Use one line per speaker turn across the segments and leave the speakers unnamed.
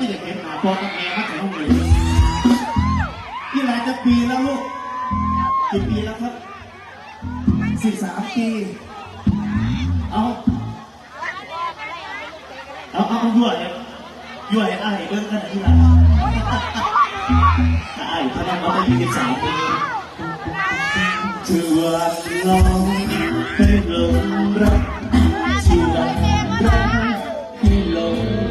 ไม่อยากเห็นหน้าพ่อกับแม่มาแต่ห้องเลยยี่หลายจะปีแล้วลูกกี่ปีแล้วครับสิบสามปีเอาเอาเอาเอายั่วเลยยั่วให้อ้ายเบิ้งกันยี่หลาอ้ายพนันเราไปยี่สิบสามปีชื่อว่าน้องให้หลงรักชื่อว่ารักให้หลง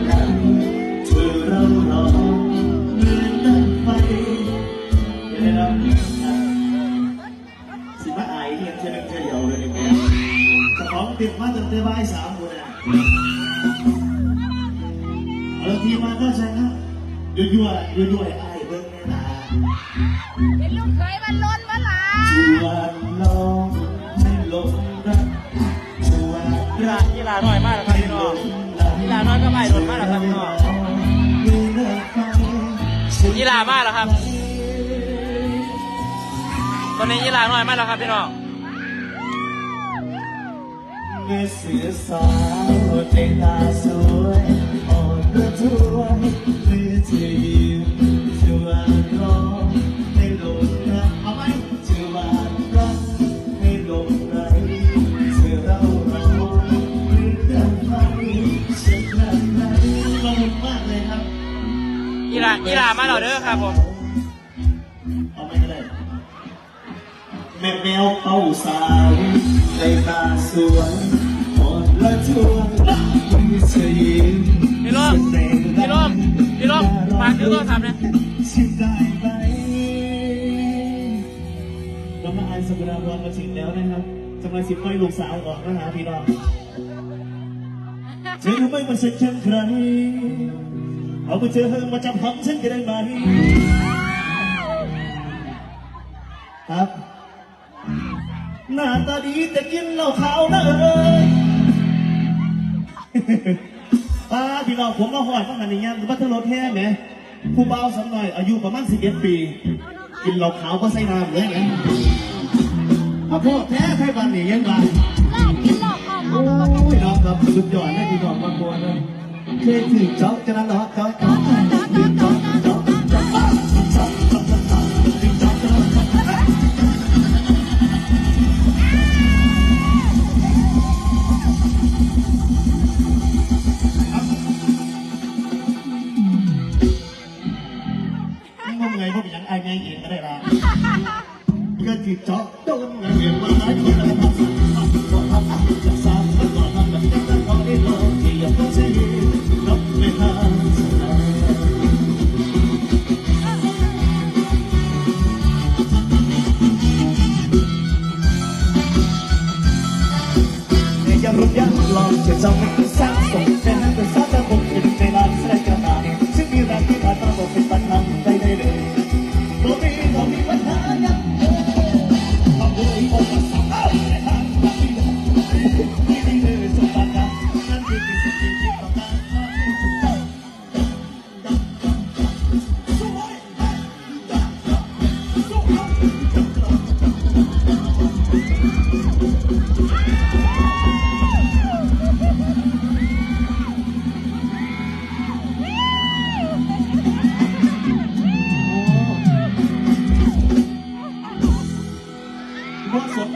ติดมาตั้งแต่บ่ายสามคนนะเออทีมาก็ใช่ครับยั่วยั่วยั่วยั่วไอ้ายเบิ้งแน่นา
เป็นลูกเคยมันล้นมาหลา
ชวนน้องให้ลงรักชวน
กีฬา
รัก
กีฬาน้อยมากนะครับพี่น้องกีฬาน้อยก็ไม่โดนมากนะครับพี่น้อง กีฬามากแล้วครับ ตอนนี้กีฬาน้อยมากแล้วครับพี่น้อง
เมื่อสือสาวในตาสวยอ่อนระทวยเมื่อเธอยิ้มชวนร้อง กี
ฬากีฬามาแล้วเด้อครับผม
เอาไม่ก็ได้แม่แมวเป้าสาวในตาสวยอ่อนละทวยมีเธอยิ้ม
พี่ลมพี่ลมพี่ลมฝากซื้อโทรศัพท์นะ
ชิดได้ไหมน้องมาอายสกุลาพรมาถึงแล้วนะครับจะมาสิบไฟลูกสาวออกมาหาพี่น้องเธอรู้ไหมมันสักแค่ใคร เอาไปเจอเธอมาจับหำฉันจะได้ไหมครับ หน้าตาดีแต่กินเหล้าขาวนะเอ้ยป้าพี่น้องผมมาหอดว่างันอย่างเงี้ยบัตรรถแท้ไหมผู้เบาสักหน่อย อายุประมาณ11ปี กินเหล้าขาวก็ใส่น้ำเลยไงเอาพวกแท้ไทยบ้านนี่ยังไง
เลิกกินเหล้าออก
โอ้ยน้องครับสุดยอดเลยพี่น้องมาบัวเลย Talk to the Lord, talk to the Lord.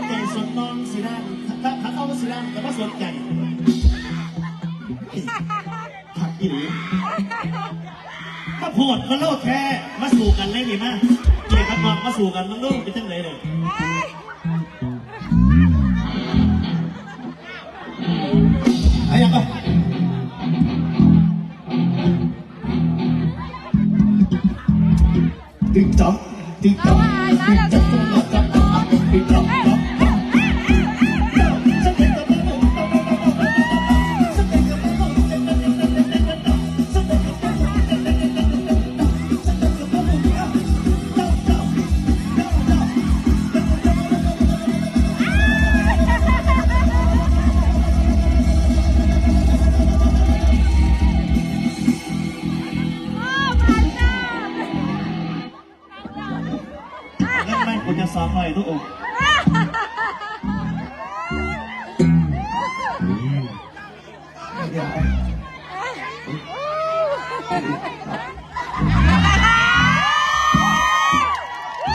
ใจสนน้องสิด้านถ้าถ้าเอาสิด้านแต่ว่าสนใจผักอีหลีถ้าพูดมันเล่าแท้มาสู่กันเลยดีมากเกี่ยวกับน้องมาสู่กันมันรู้เป็นจังเลยเลยไอ้ยังก็ติ๊กจ๊อกติ๊กจ๊อกติ๊กจ๊อกติ๊กจ๊อกติ๊กจ๊อก จะสาหน่ยทุกองน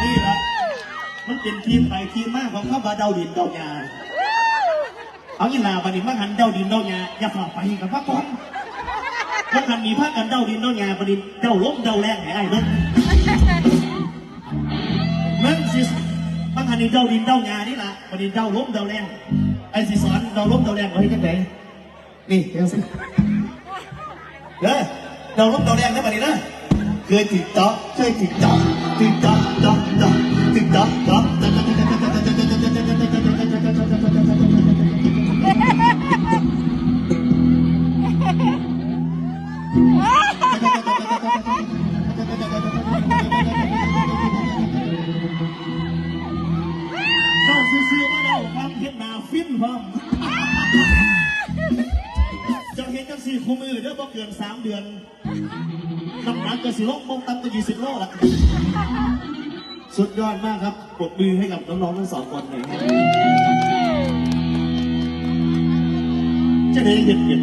ี่ละมันเป็นทีมไยทีมมากของข้าบาเดาดินเดาหยาเอางี้ลาบันนี้มาหันเดาดินเดาหยาอย่าฝ่าไปกับพระก่อนพวกกันมีพระกันเดาดินเดาหยาบันนี้เดาล้มเดาแรงแไงไอ้นั่น มึงสิบางอันนี้เดาดินเดางานี่ล่ะวันนี้เดาล้มเดาแรงไอ้สิสอนเดาล้มเดาแรงไว้จังไหนนี่เดี๋สิเด้อเดาล้มเดาแรงได้ปะนี่นะเคยติดต่อเคยติดต่อติดต่อ กินสามเดือนน้ำหนักกระสิโลกมงตันจะยี่สิบโลละสุดยอดมากครับปรบมือให้กับน้องๆทั้งสองคนเลยจะได้เห็นเห็น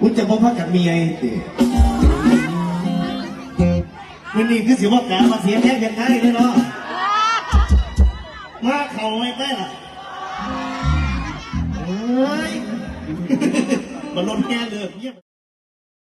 กู
จะบ่พักกับเมียติมันนี่คือสิว่ากามาเสียแท้ยังไงเนี่เนาะมาเข่าไม่ได้ล่ะเอ้ยมันล้นแก้เลยเงียบ